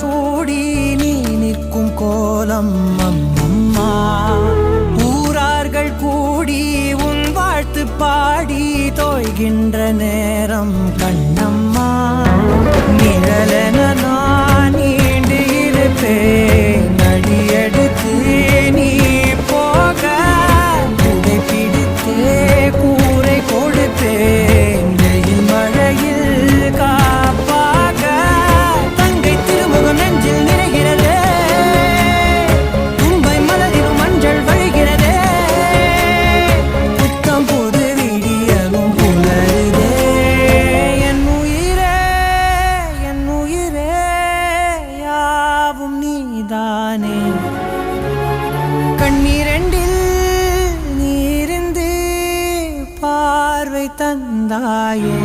சூடி நீ நிற்கும் கோலம் அம்மம்மா. ஊரார்கள் கூடி உன் வாழ்த்து பாடி தோய்கின்ற நேரம் கண் நானே கண்ணீரண்டில் நீரிந்து பார்வை தந்தாயே.